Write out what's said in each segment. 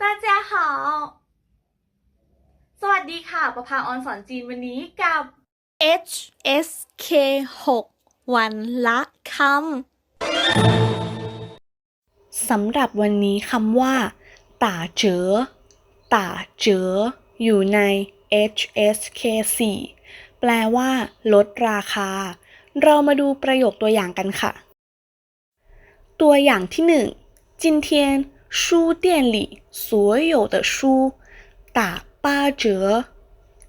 ตาเจ้าหาสวัสดีค่ะ ประภาออนสอนจีนวันนี้กับ HSK 6 วันละคำสำหรับวันนี้คำว่าต่าเจอต่าเจออยู่ใน HSK 4แปลว่า ลดราคา เรามาดูประโยคตัวอย่างกันค่ะ ตัวอย่างที่หนึ่งจินเทียน 书店里所有的书打八折。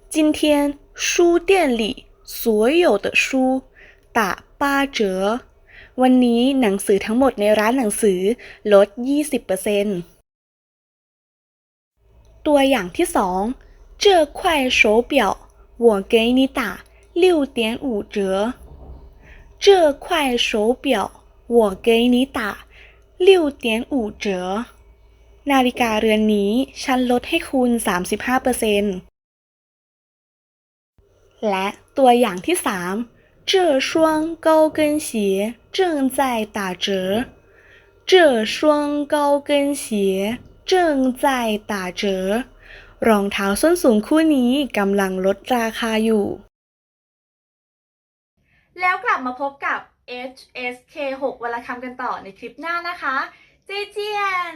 今天书店里所有的书打八折。วันนี้หนังสือทั้งหมดในร้านหนังสือลด 20%ตัวอย่างที่สอง这块手表我给你打六点五折。这块手表我给你打 六点五折。นาฬิกาเรือนนี้ฉันลดให้คุณ 35% และตัวอย่างที่สาม这双高跟鞋正在打折。这双高跟鞋正在打折。รองเท้าส้นสูงคู่นี้กำลังลดราคาอยู่ แล้วกลับมาพบกับ HSK 6วันละคำกันต่อในคลิปหน้านะคะ เจเจียน